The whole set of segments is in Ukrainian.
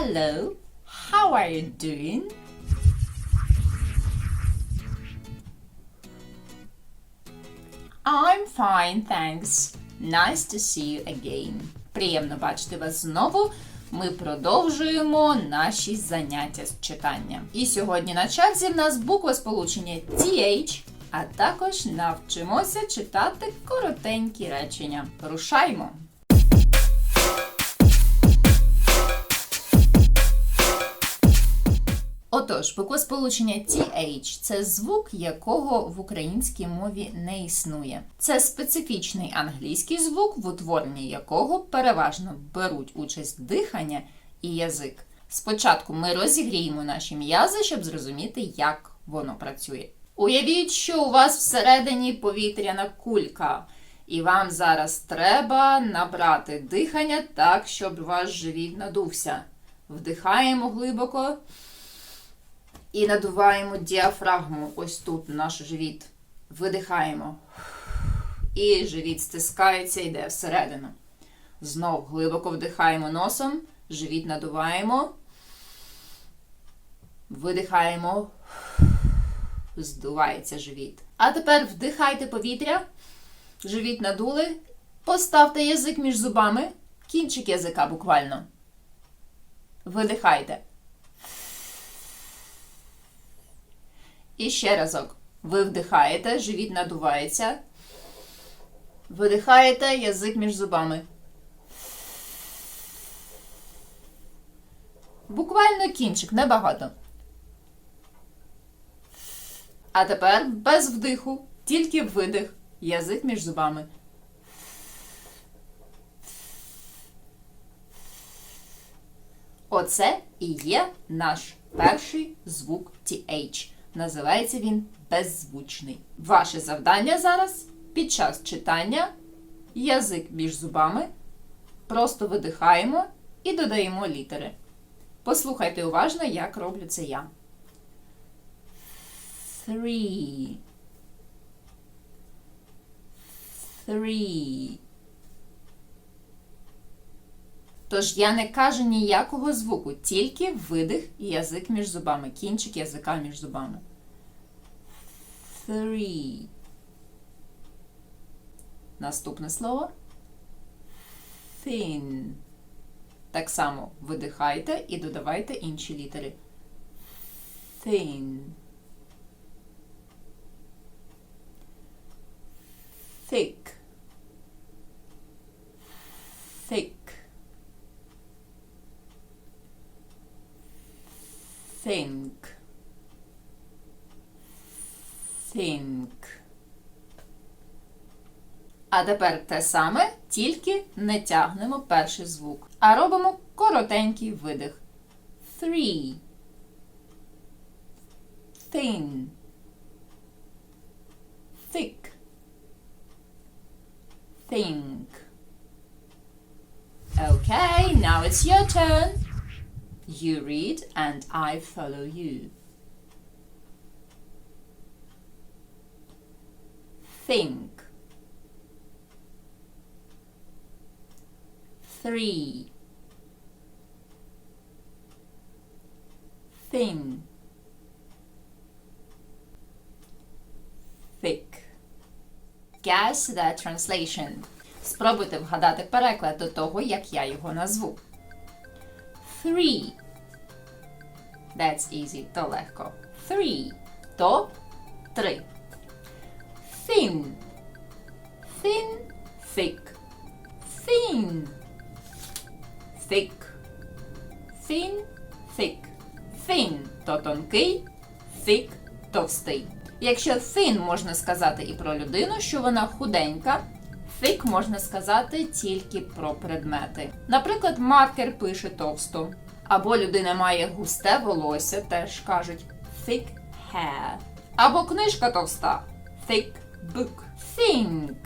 Hello, how are you doing? I'm fine, thanks. Nice to see you again. Приємно бачити вас знову. Ми продовжуємо наші заняття з читання. І сьогодні на черзі в нас буква сполучення TH, а також навчимося читати коротенькі речення. Рушаймо! Отож, буквосполучення TH – це звук, якого в українській мові не існує. Це специфічний англійський звук, в утворенні якого переважно беруть участь дихання і язик. Спочатку ми розігріємо наші м'язи, щоб зрозуміти, як воно працює. Уявіть, що у вас всередині повітряна кулька, і вам зараз треба набрати дихання так, щоб ваш живіт надувся. Вдихаємо глибоко. І надуваємо діафрагму ось тут, наш живіт. Видихаємо. І живіт стискається, йде всередину. Знов глибоко вдихаємо носом, живіт надуваємо. Видихаємо. Здувається живіт. А тепер вдихайте повітря. Живіт надули. Поставте язик між зубами. Кінчик язика буквально. Видихайте. І ще разок. Ви вдихаєте, живіт надувається. Видихаєте язик між зубами. Буквально кінчик, небагато. А тепер без вдиху, тільки видих, язик між зубами. Оце і є наш перший звук TH. Називається він беззвучний. Ваше завдання зараз під час читання язик між зубами. Просто видихаємо і додаємо літери. Послухайте уважно, як роблю це я. Three. Three. Тож я не кажу ніякого звуку, тільки видих і язик між зубами, кінчик язика між зубами. Three. Наступне слово. Thin. Так само видихайте і додавайте інші літери. Thin. Thick. Thick. think think А тепер те саме, тільки не тягнемо перший звук, а робимо коротенький видих. Three thin thick think Okay, now it's your turn. You read and I follow you. Think. Three. Thin. Thick. Guess the translation. Спробуйте вгадати переклад до того, як я його назву. Three. That's easy. То легко. Three. То три. Thin. Thin. Thick. Thin. Thick. Thin. Thick. Thin то тонкий. Thick товстий. Якщо thin можна сказати і про людину, що вона худенька. Thick можна сказати тільки про предмети. Наприклад, маркер пише товсто. Або людина має густе волосся, теж кажуть thick hair. Або книжка товста thick book. Think.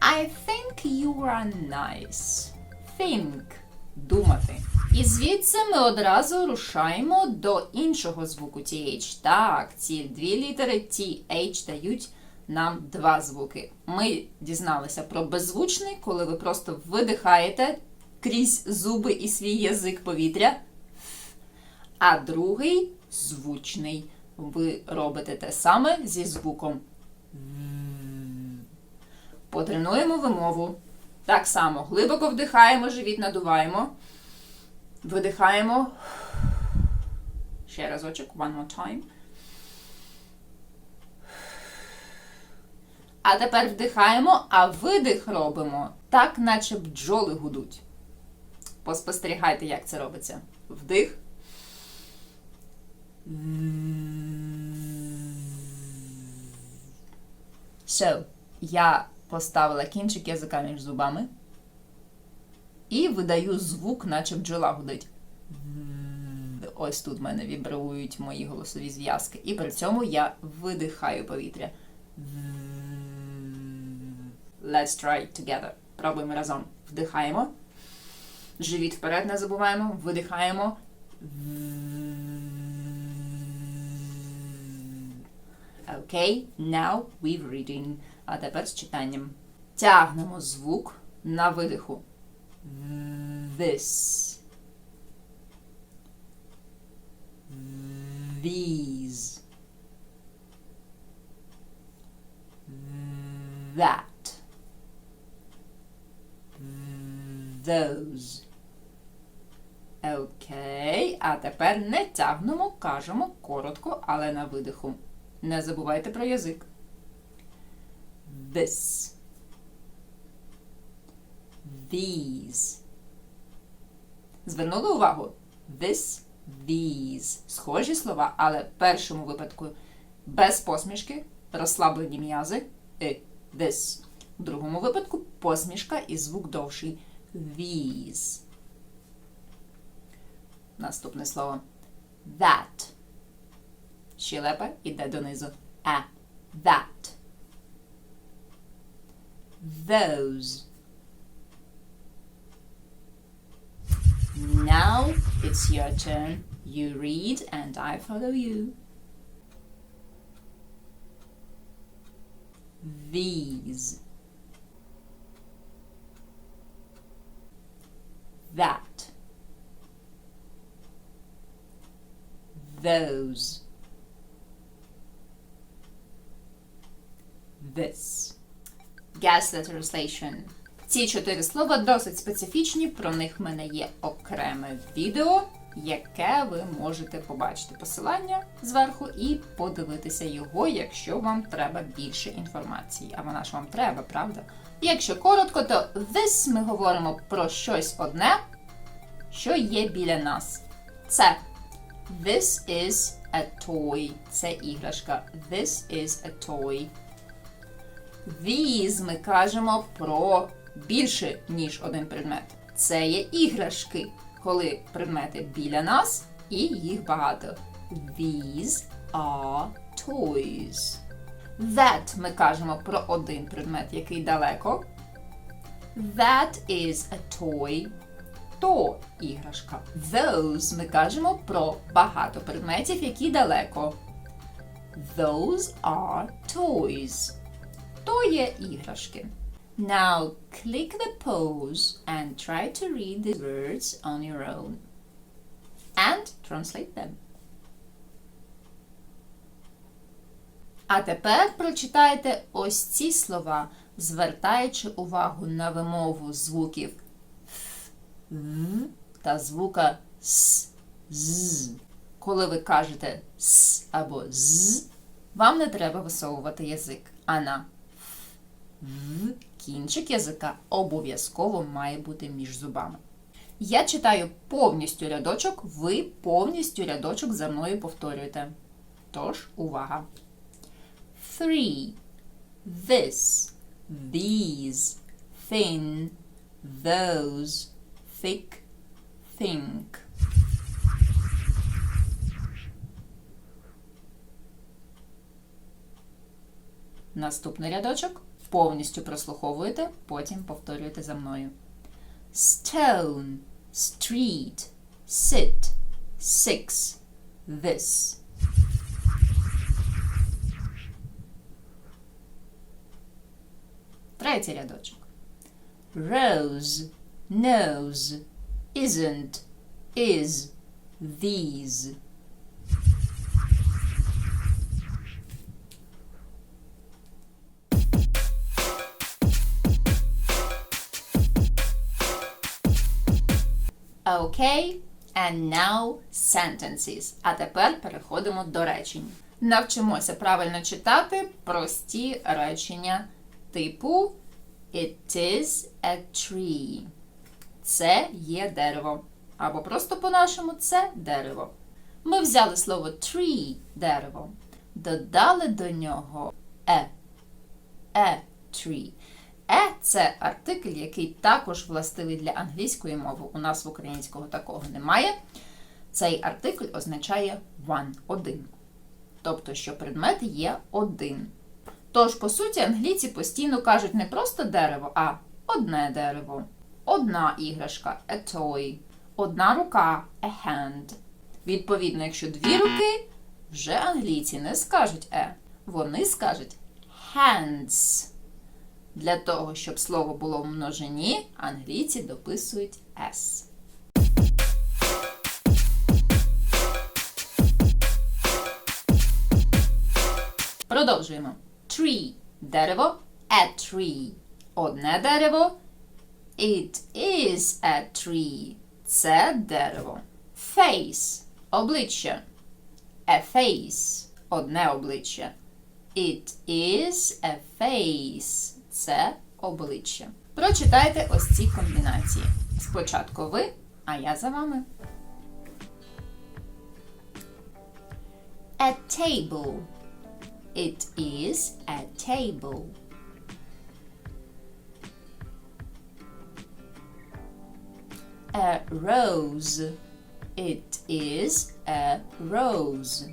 I think you are nice. Think. Думати. І звідси ми одразу рушаємо до іншого звуку TH. Так, ці дві літери TH дають нам два звуки. Ми дізналися про беззвучний, коли ви просто видихаєте крізь зуби і свій язик повітря. а другий звучний. Ви робите те саме зі звуком. Потренуємо вимову. Так само глибоко вдихаємо, живіт надуваємо. Видихаємо. Ще разочок, one more time. А тепер вдихаємо, а видих робимо так, наче бджоли гудуть. Поспостерігайте, як це робиться. Вдих. So, я поставила кінчик язика між зубами і видаю звук, наче бджола гудить. Ось тут в мене вібрують мої голосові зв'язки. І при цьому я видихаю повітря. Let's try it together. Пробуємо разом. Вдихаємо. Живіт вперед не забуваємо. Видихаємо. Окей, now we're reading. А тепер з читанням. Тягнемо звук на видиху. This. These. That. Those. Окей. А тепер не тягнемо, кажемо коротко, але на видиху. Не забувайте про язик. This. These. Звернули увагу? This, these. Схожі слова, але в першому випадку без посмішки, розслаблені м'язи. И, this. В другому випадку посмішка і звук довший. These. Наступне слово. That. Щелепа іде донизу. А. That. Those. Now it's your turn. You read and I follow you. These. That. Those. This. The translation. Ці чотири слова досить специфічні, про них в мене є окреме відео, яке ви можете побачити посилання зверху і подивитися його, якщо вам треба більше інформації. А вона ж вам треба, правда? Якщо коротко, то this ми говоримо про щось одне, що є біля нас. Це This is a toy. Це іграшка. This is a toy. These ми кажемо про більше, ніж один предмет. Це є іграшки, коли предмети біля нас і їх багато. These are toys. That ми кажемо про один предмет, який далеко. That is a toy. То іграшка. Those ми кажемо про багато предметів, які далеко. Those are toys. То є іграшки. Now click the pause and try to read the words on your own. And translate them. А тепер прочитайте ось ці слова, звертаючи увагу на вимову звуків «ф», «в» та звука «с», «з». Коли ви кажете «с» або «з», вам не треба висовувати язик, а на «в» кінчик язика обов'язково має бути між зубами. Я читаю повністю рядочок, ви повністю рядочок за мною повторюєте. Тож, увага! Three. This, these, thin, those, thick, think. Наступний рядочок повністю прослуховуєте, потім повторюєте за мною. Stone, street, sit, six, this. Третій рядочок. Rose, nose, isn't, is, these. Okay, and now sentences. А тепер переходимо до речень. Навчимося правильно читати прості речення типу It is a tree. Це є дерево. Або просто по-нашому це дерево. Ми взяли слово tree дерево, додали до нього е. A tree. Е це артикль, який також властивий для англійської мови. У нас в українського такого немає. Цей артикль означає one один. Тобто, що предмет є один. Тож, по суті, англійці постійно кажуть не просто дерево, а одне дерево, одна іграшка a toy, одна рука a hand. Відповідно, якщо дві руки, вже англійці не скажуть е, вони скажуть hands. Для того, щоб слово було в множині, англійці дописують s. Продовжуємо. Tree – дерево, a tree – одне дерево. It is a tree – це дерево. Face – обличчя. A face – одне обличчя. It is a face – це обличчя. Прочитайте ось ці комбінації. Спочатку ви, а я за вами. A table. It is a table. A rose. It is a rose.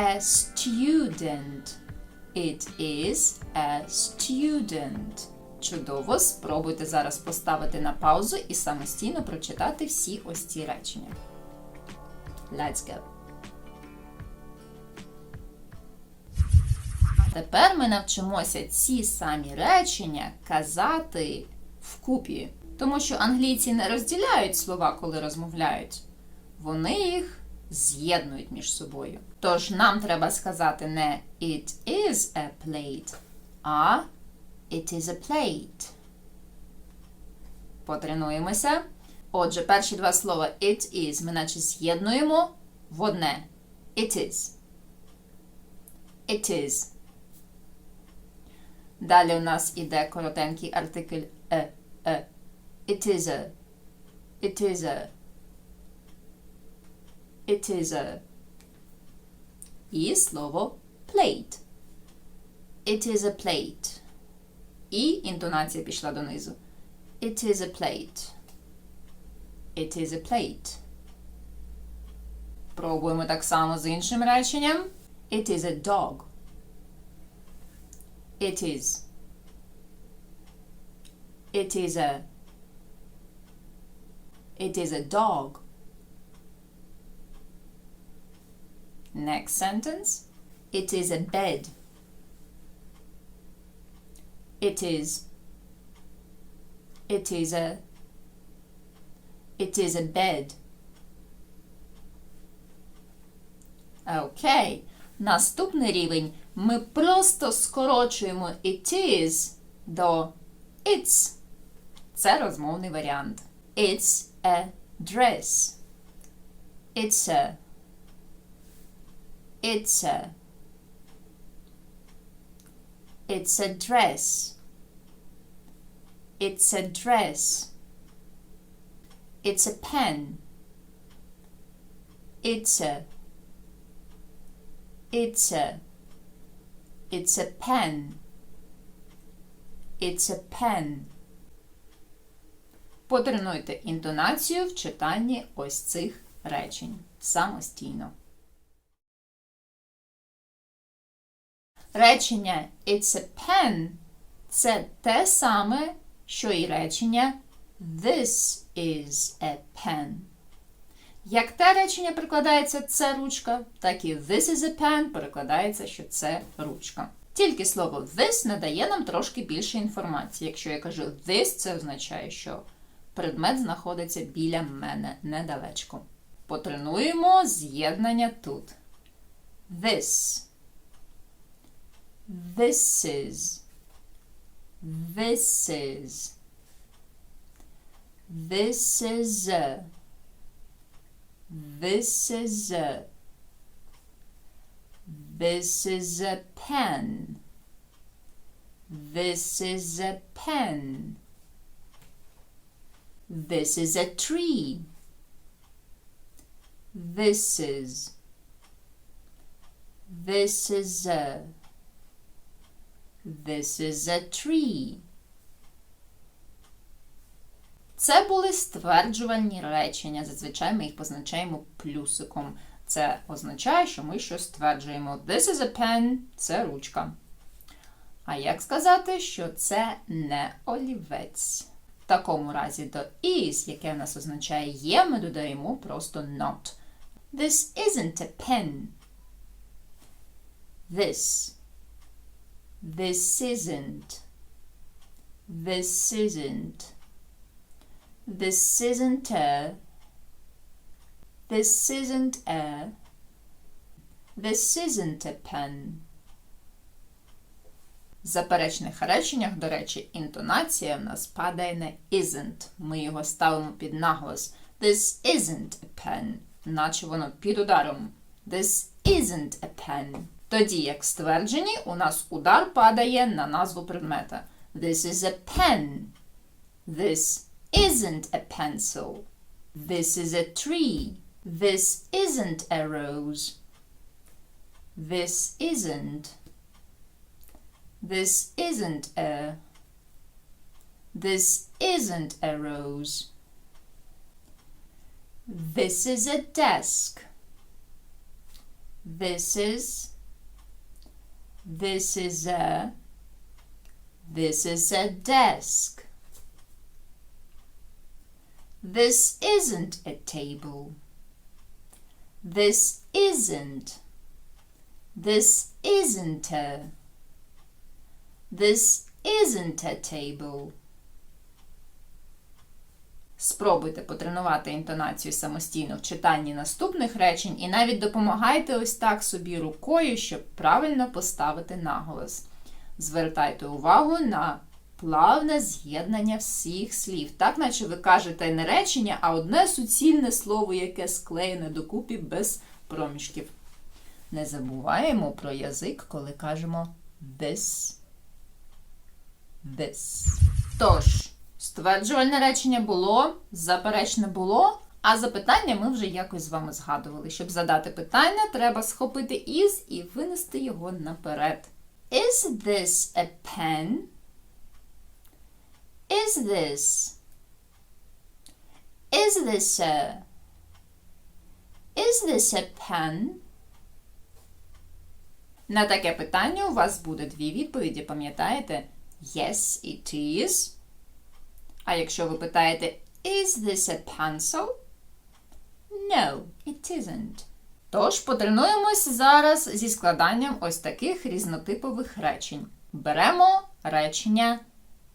A student. It is a student. Чудово, спробуйте зараз поставити на паузу і самостійно прочитати всі ось ці речення. Let's go. Тепер ми навчимося ці самі речення казати вкупі. Тому що англійці не розділяють слова, коли розмовляють. Вони їх з'єднують між собою. Тож нам треба сказати не it is a plate, а It is a plate. Потренуємося. Отже, перші два слова it is ми наче з'єднуємо в одне. It is. It is. Далі у нас іде коротенький артикль е, е. It is a. It is a. It is a. І слово plate. It is a plate. І інтонація пішла донизу. It is a plate. It is a plate. Пробуємо так само з іншим реченням. It is a dog. It is. It is a. It is a dog. Next sentence. It is a bed. It is. It is a. It is a bed. Окей. Наступний рівень ми просто скорочуємо it is до it's. Це розмовний варіант. It's a dress. It's a. It's a. It's a dress. It's a dress. It's a pen. It's a. It's a. It's a pen. It's a pen. Потренуйте інтонацію в читанні ось цих речень самостійно. Речення It's a pen це те саме, що і речення This is a pen. Як те речення перекладається це ручка, так і This is a pen перекладається, що це ручка. Тільки слово this надає нам трошки більше інформації. Якщо я кажу this, це означає, що предмет знаходиться біля мене недалечко. Потренуємо з'єднання тут. This. This is. This is. This is a. This is a. This is a pen. This is a pen. This is a tree. This is. This is a. This is a tree. Це були стверджувальні речення. Зазвичай ми їх позначаємо плюсиком. Це означає, що ми щось стверджуємо. This is a pen – це ручка. А як сказати, що це не олівець? В такому разі до is, яке в нас означає є, ми додаємо просто not. This isn't a pen. This. This isn't. This isn't. This isn't a. This isn't a. This isn't a pen. В заперечних реченнях, до речі, інтонація в нас падає на isn't. Ми його ставимо під наголос. This isn't a pen. Наче воно під ударом. This isn't a pen. Тоді, як в ствердженні, у нас удар падає на назву предмета. This is a pen. This isn't a pencil. This is a tree. This isn't a rose. This isn't. This isn't a. This isn't a rose. This is a desk. This is. this is a. This is a desk. This isn't a table. This isn't. This isn't a. This isn't a table. Спробуйте потренувати інтонацію самостійно в читанні наступних речень і навіть допомагайте ось так собі рукою, щоб правильно поставити наголос. Звертайте увагу на плавне з'єднання всіх слів. Так, наче ви кажете не речення, а одне суцільне слово, яке склеєне докупі без проміжків. Не забуваємо про язик, коли кажемо this. This. Тож, стверджувальне речення було, заперечне було, а запитання ми вже якось з вами згадували. Щоб задати питання, треба схопити із і винести його наперед. Is this a pen? Is this? Is this a? Is this a pen? На таке питання у вас буде дві відповіді, пам'ятаєте? Yes, it is. А якщо ви питаєте Is this a pencil? No, it isn't. Тож потренуємось зараз зі складанням ось таких різнотипових речень. Беремо речення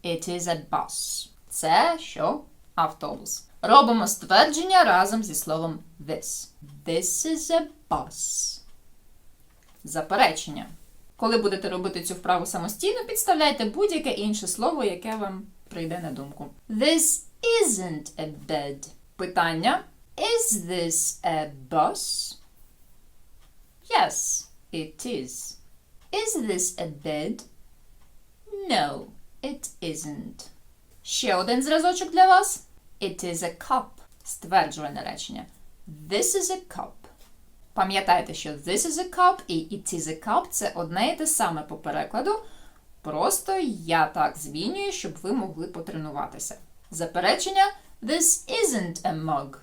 It is a bus. Це що? Автобус. Робимо ствердження разом зі словом this. This is a bus. Заперечення. Коли будете робити цю вправу самостійно, підставляйте будь-яке інше слово, яке вам прийде на думку. This isn't a bed. Питання. Is this a bus? Yes, it is. Is this a bed? No, it isn't. Ще один зразочок для вас. It is a cup. Стверджувальне речення. This is a cup. Пам'ятайте, що this is a cup і it is a cup це одне і те саме по перекладу. Просто я так змінюю, щоб ви могли потренуватися. Заперечення This isn't a mug.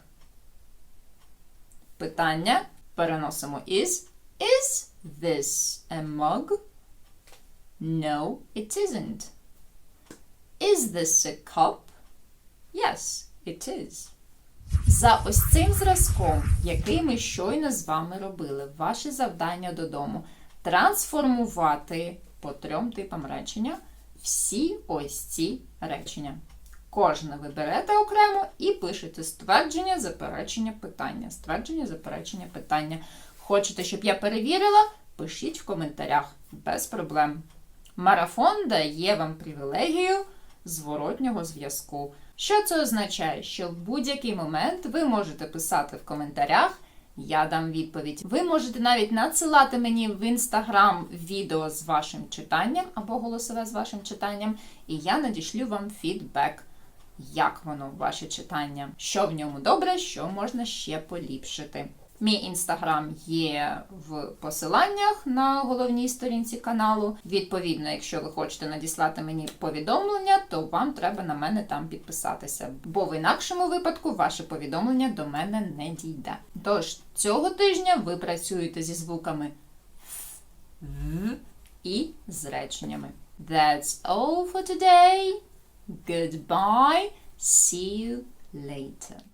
Питання переносимо is. Is this a mug? No, it isn't. Is this a cup? Yes, it is. За ось цим зразком, який ми щойно з вами робили, ваше завдання додому трансформувати по трьом типам речення всі ось ці речення. Кожне ви берете окремо і пишете ствердження, заперечення, питання. Ствердження, заперечення, питання. Хочете, щоб я перевірила? Пишіть в коментарях без проблем. Марафон дає вам привілегію зворотнього зв'язку. Що це означає? Що в будь-який момент ви можете писати в коментарях, я дам відповідь. Ви можете навіть надсилати мені в інстаграм відео з вашим читанням або голосове з вашим читанням, і я надішлю вам фідбек. Як воно ваше читання? Що в ньому добре, що можна ще поліпшити. Мій інстаграм є в посиланнях на головній сторінці каналу. Відповідно, якщо ви хочете надіслати мені повідомлення, то вам треба на мене там підписатися, бо в інакшому випадку ваше повідомлення до мене не дійде. Тож цього тижня ви працюєте зі звуками і з реченнями. That's all for today. Goodbye. See you later.